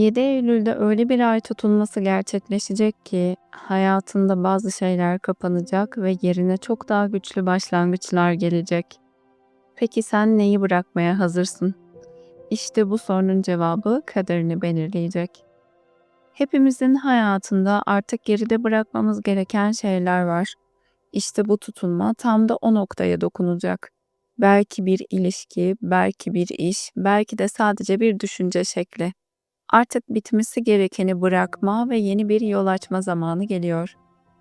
7 Eylül'de öyle bir ay tutulması gerçekleşecek ki hayatında bazı şeyler kapanacak ve yerine çok daha güçlü başlangıçlar gelecek. Peki sen neyi bırakmaya hazırsın? İşte bu sorunun cevabı kaderini belirleyecek. Hepimizin hayatında artık geride bırakmamız gereken şeyler var. İşte bu tutulma tam da o noktaya dokunacak. Belki bir ilişki, belki bir iş, belki de sadece bir düşünce şekli. Artık bitmesi gerekeni bırakma ve yeni bir yol açma zamanı geliyor.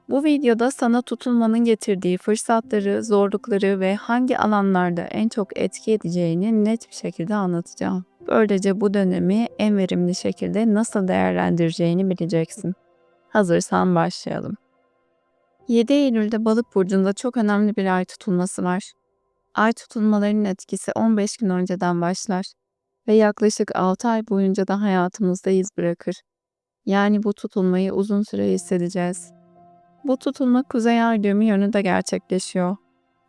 Bu videoda sana tutulmanın getirdiği fırsatları, zorlukları ve hangi alanlarda en çok etki edeceğini net bir şekilde anlatacağım. Böylece bu dönemi en verimli şekilde nasıl değerlendireceğini bileceksin. Hazırsan başlayalım. 7 Eylül'de Balık burcunda çok önemli bir ay tutulması var. Ay tutulmalarının etkisi 15 gün önceden başlar ve yaklaşık 6 ay boyunca da hayatımızda iz bırakır. Yani bu tutulmayı uzun süre hissedeceğiz. Bu tutulma kuzey ay düğümü yönünde gerçekleşiyor.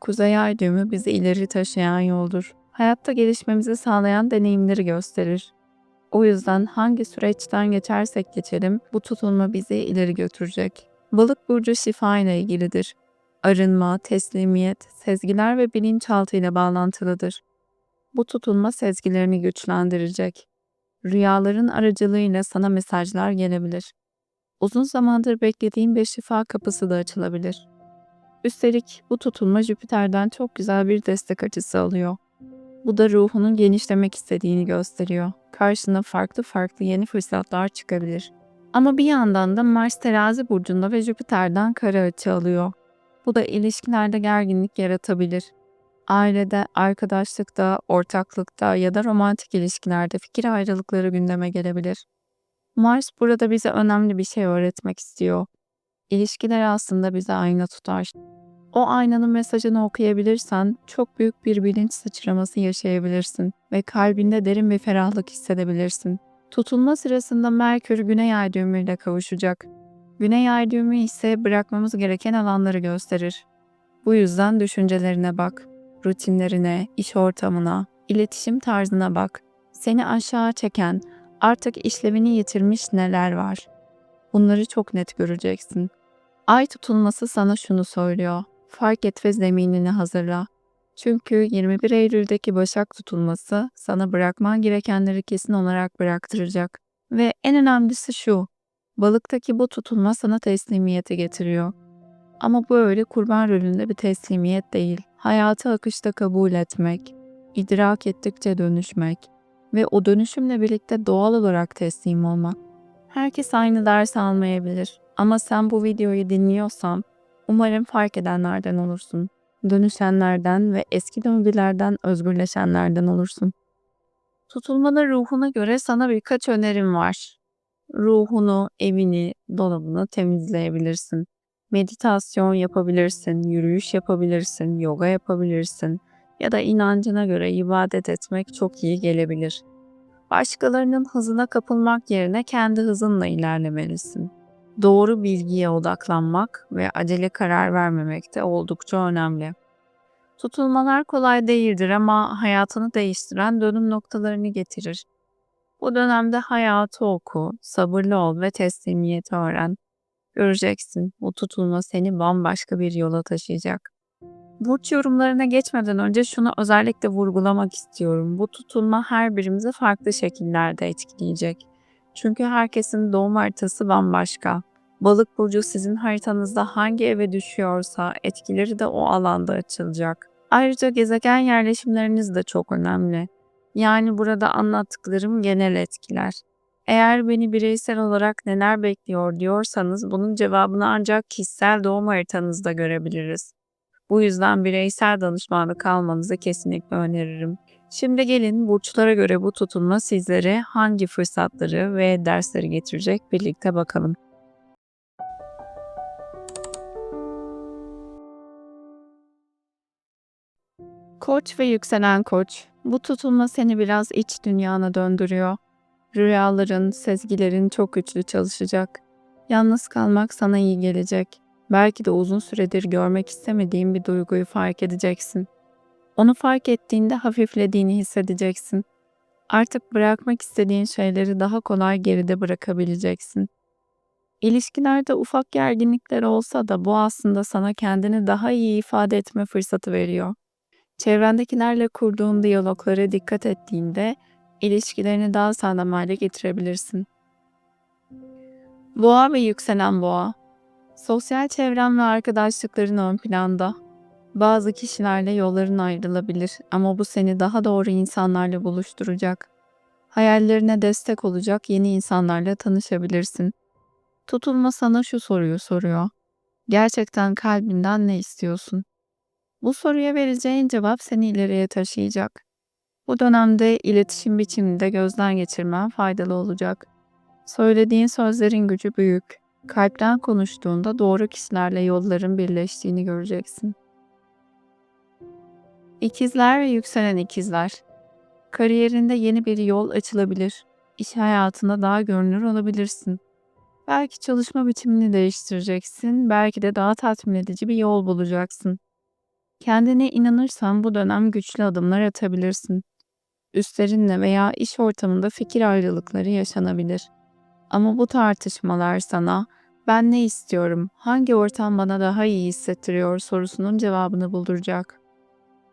Kuzey ay düğümü bizi ileri taşıyan yoldur. Hayatta gelişmemizi sağlayan deneyimleri gösterir. O yüzden hangi süreçten geçersek geçelim bu tutulma bizi ileri götürecek. Balık burcu şifa ile ilgilidir. Arınma, teslimiyet, sezgiler ve bilinçaltı ile bağlantılıdır. Bu tutulma sezgilerini güçlendirecek. Rüyaların aracılığıyla sana mesajlar gelebilir. Uzun zamandır beklediğin bir şifa kapısı da açılabilir. Üstelik bu tutulma Jüpiter'den çok güzel bir destek açısı alıyor. Bu da ruhunun genişlemek istediğini gösteriyor. Karşına farklı farklı yeni fırsatlar çıkabilir. Ama bir yandan da Mars terazi burcunda ve Jüpiter'den kara açı alıyor. Bu da ilişkilerde gerginlik yaratabilir. Ailede, arkadaşlıkta, ortaklıkta ya da romantik ilişkilerde fikir ayrılıkları gündeme gelebilir. Mars burada bize önemli bir şey öğretmek istiyor. İlişkiler aslında bize ayna tutar. O aynanın mesajını okuyabilirsen çok büyük bir bilinç sıçraması yaşayabilirsin ve kalbinde derin bir ferahlık hissedebilirsin. Tutulma sırasında Merkür Güney Ay düğümüyle kavuşacak. Güney Ay düğümü ise bırakmamız gereken alanları gösterir. Bu yüzden düşüncelerine bak, rutinlerine, iş ortamına, iletişim tarzına bak. Seni aşağı çeken, artık işlevini yitirmiş neler var. Bunları çok net göreceksin. Ay tutulması sana şunu söylüyor. Fark et ve zeminini hazırla. Çünkü 21 Eylül'deki Başak tutulması sana bırakman gerekenleri kesin olarak bıraktıracak. Ve en önemlisi şu. Balıktaki bu tutulma sana teslimiyeti getiriyor. Ama bu öyle kurban rolünde bir teslimiyet değil. Hayatı akışta kabul etmek, idrak ettikçe dönüşmek ve o dönüşümle birlikte doğal olarak teslim olmak. Herkes aynı ders almayabilir ama sen bu videoyu dinliyorsan umarım fark edenlerden olursun. Dönüşenlerden ve eski döngülerden özgürleşenlerden olursun. Tutulmanın ruhuna göre sana birkaç önerim var. Ruhunu, evini, dolabını temizleyebilirsin. Meditasyon yapabilirsin, yürüyüş yapabilirsin, yoga yapabilirsin ya da inancına göre ibadet etmek çok iyi gelebilir. Başkalarının hızına kapılmak yerine kendi hızınla ilerlemelisin. Doğru bilgiye odaklanmak ve acele karar vermemek de oldukça önemli. Tutulmalar kolay değildir ama hayatını değiştiren dönüm noktalarını getirir. Bu dönemde hayatı oku, sabırlı ol ve teslimiyeti öğren. Göreceksin bu tutulma seni bambaşka bir yola taşıyacak. Burç yorumlarına geçmeden önce şunu özellikle vurgulamak istiyorum. Bu tutulma her birimizi farklı şekillerde etkileyecek. Çünkü herkesin doğum haritası bambaşka. Balık burcu sizin haritanızda hangi eve düşüyorsa etkileri de o alanda açılacak. Ayrıca gezegen yerleşimleriniz de çok önemli. Yani burada anlattıklarım genel etkiler. Eğer beni bireysel olarak neler bekliyor diyorsanız bunun cevabını ancak kişisel doğum haritanızda görebiliriz. Bu yüzden bireysel danışmanlık almanızı kesinlikle öneririm. Şimdi gelin burçlara göre bu tutulma sizlere hangi fırsatları ve dersleri getirecek birlikte bakalım. Koç ve yükselen koç. Bu tutulma seni biraz iç dünyana döndürüyor. Rüyaların, sezgilerin çok güçlü çalışacak. Yalnız kalmak sana iyi gelecek. Belki de uzun süredir görmek istemediğin bir duyguyu fark edeceksin. Onu fark ettiğinde hafiflediğini hissedeceksin. Artık bırakmak istediğin şeyleri daha kolay geride bırakabileceksin. İlişkilerde ufak gerginlikler olsa da bu aslında sana kendini daha iyi ifade etme fırsatı veriyor. Çevrendekilerle kurduğun diyaloglara dikkat ettiğinde ilişkilerini daha sağlam hale getirebilirsin. Boğa ve yükselen boğa. Sosyal çevren ve arkadaşlıkların ön planda. Bazı kişilerle yolların ayrılabilir ama bu seni daha doğru insanlarla buluşturacak. Hayallerine destek olacak yeni insanlarla tanışabilirsin. Tutulma sana şu soruyu soruyor. Gerçekten kalbinden ne istiyorsun? Bu soruya vereceğin cevap seni ileriye taşıyacak. Bu dönemde iletişim biçimini de gözden geçirmen faydalı olacak. Söylediğin sözlerin gücü büyük. Kalpten konuştuğunda doğru kişilerle yolların birleştiğini göreceksin. İkizler ve yükselen ikizler. Kariyerinde yeni bir yol açılabilir. İş hayatında daha görünür olabilirsin. Belki çalışma biçimini değiştireceksin, belki de daha tatmin edici bir yol bulacaksın. Kendine inanırsan bu dönem güçlü adımlar atabilirsin. Üstlerinle veya iş ortamında fikir ayrılıkları yaşanabilir. Ama bu tartışmalar sana ben ne istiyorum, hangi ortam bana daha iyi hissettiriyor sorusunun cevabını bulduracak.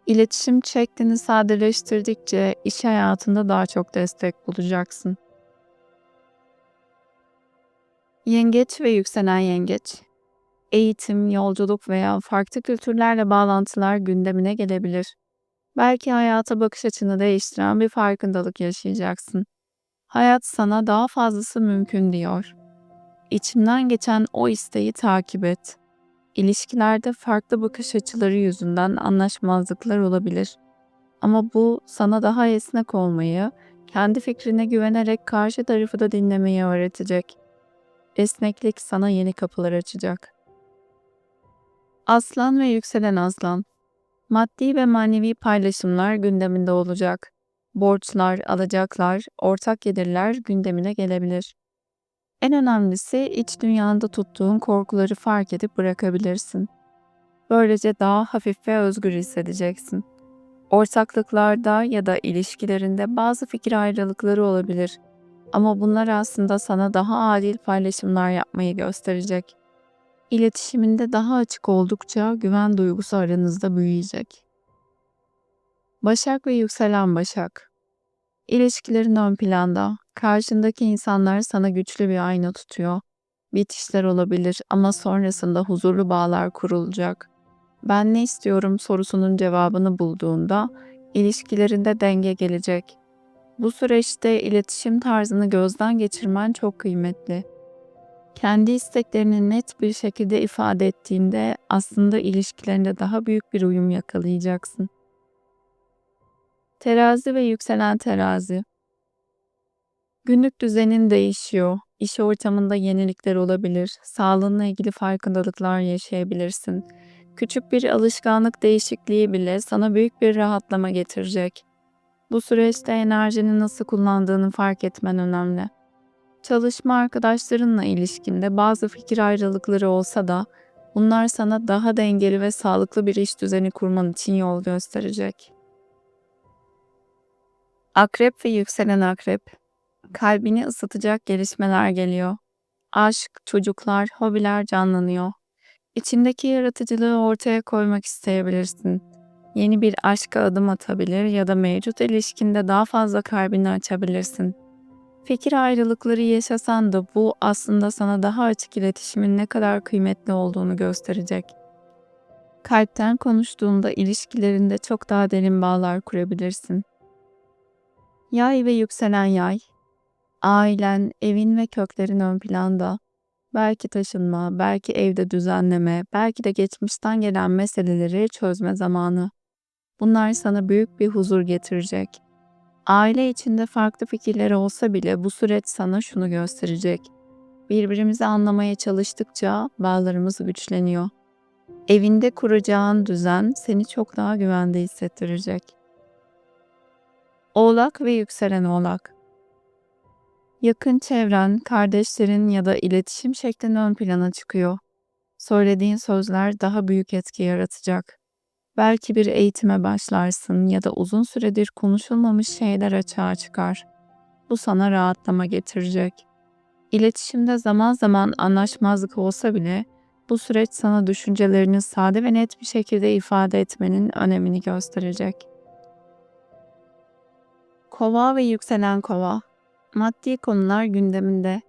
İletişim şeklini sadeleştirdikçe iş hayatında daha çok destek bulacaksın. Yengeç ve yükselen yengeç. Eğitim, yolculuk veya farklı kültürlerle bağlantılar gündemine gelebilir. Belki hayata bakış açını değiştiren bir farkındalık yaşayacaksın. Hayat sana daha fazlası mümkün diyor. İçinden geçen o isteği takip et. İlişkilerde farklı bakış açıları yüzünden anlaşmazlıklar olabilir. Ama bu sana daha esnek olmayı, kendi fikrine güvenerek karşı tarafı da dinlemeyi öğretecek. Esneklik sana yeni kapılar açacak. Aslan ve yükselen aslan. Maddi ve manevi paylaşımlar gündeminde olacak. Borçlar, alacaklar, ortak gelirler gündemine gelebilir. En önemlisi iç dünyanda tuttuğun korkuları fark edip bırakabilirsin. Böylece daha hafif ve özgür hissedeceksin. Ortaklıklarda ya da ilişkilerinde bazı fikir ayrılıkları olabilir. Ama bunlar aslında sana daha adil paylaşımlar yapmayı gösterecek. İletişiminde daha açık oldukça güven duygusu aranızda büyüyecek. Başak ve yükselen Başak İlişkilerin ön planda. Karşındaki insanlar sana güçlü bir ayna tutuyor. Bitişler olabilir ama sonrasında huzurlu bağlar kurulacak. Ben ne istiyorum sorusunun cevabını bulduğunda ilişkilerinde denge gelecek. Bu süreçte iletişim tarzını gözden geçirmen çok kıymetli. Kendi isteklerini net bir şekilde ifade ettiğinde aslında ilişkilerinde daha büyük bir uyum yakalayacaksın. Terazi ve yükselen terazi. Günlük düzenin değişiyor. İş ortamında yenilikler olabilir. Sağlığınla ilgili farkındalıklar yaşayabilirsin. Küçük bir alışkanlık değişikliği bile sana büyük bir rahatlama getirecek. Bu süreçte enerjini nasıl kullandığını fark etmen önemli. Çalışma arkadaşlarınla ilişkinde bazı fikir ayrılıkları olsa da bunlar sana daha dengeli ve sağlıklı bir iş düzeni kurman için yol gösterecek. Akrep ve yükselen akrep. Kalbini ısıtacak gelişmeler geliyor. Aşk, çocuklar, hobiler canlanıyor. İçindeki yaratıcılığı ortaya koymak isteyebilirsin. Yeni bir aşka adım atabilir ya da mevcut ilişkinde daha fazla kalbini açabilirsin. Fikir ayrılıkları yaşasan da bu aslında sana daha açık iletişimin ne kadar kıymetli olduğunu gösterecek. Kalpten konuştuğunda ilişkilerinde çok daha derin bağlar kurabilirsin. Yay ve yükselen yay. Ailen, evin ve köklerin ön planda. Belki taşınma, belki evde düzenleme, belki de geçmişten gelen meseleleri çözme zamanı. Bunlar sana büyük bir huzur getirecek. Aile içinde farklı fikirler olsa bile bu süreç sana şunu gösterecek. Birbirimizi anlamaya çalıştıkça bağlarımız güçleniyor. Evinde kuracağın düzen seni çok daha güvende hissettirecek. Oğlak ve yükselen oğlak. Yakın çevren, kardeşlerin ya da iletişim şeklin ön plana çıkıyor. Söylediğin sözler daha büyük etki yaratacak. Belki bir eğitime başlarsın ya da uzun süredir konuşulmamış şeyler açığa çıkar. Bu sana rahatlama getirecek. İletişimde zaman zaman anlaşmazlık olsa bile bu süreç sana düşüncelerini sade ve net bir şekilde ifade etmenin önemini gösterecek. Kova ve yükselen kova. Maddi konular gündeminde.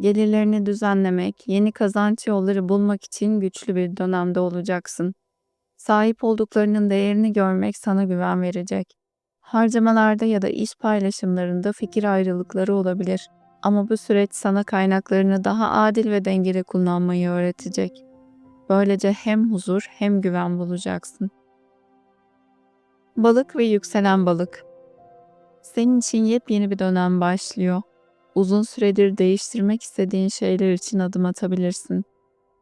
Gelirlerini düzenlemek, yeni kazanç yolları bulmak için güçlü bir dönemde olacaksın. Sahip olduklarının değerini görmek sana güven verecek. Harcamalarda ya da iş paylaşımlarında fikir ayrılıkları olabilir. Ama bu süreç sana kaynaklarını daha adil ve dengeli kullanmayı öğretecek. Böylece hem huzur hem güven bulacaksın. Balık ve yükselen balık. Senin için yepyeni bir dönem başlıyor. Uzun süredir değiştirmek istediğin şeyler için adım atabilirsin.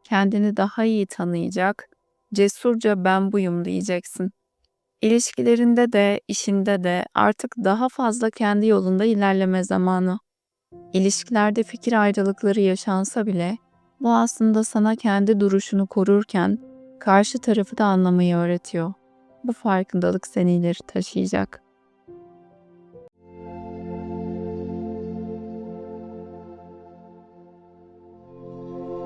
Kendini daha iyi tanıyacak, cesurca ben buyum diyeceksin. İlişkilerinde de, işinde de artık daha fazla kendi yolunda ilerleme zamanı. İlişkilerde fikir ayrılıkları yaşansa bile bu aslında sana kendi duruşunu korurken karşı tarafı da anlamayı öğretiyor. Bu farkındalık seni ileri taşıyacak.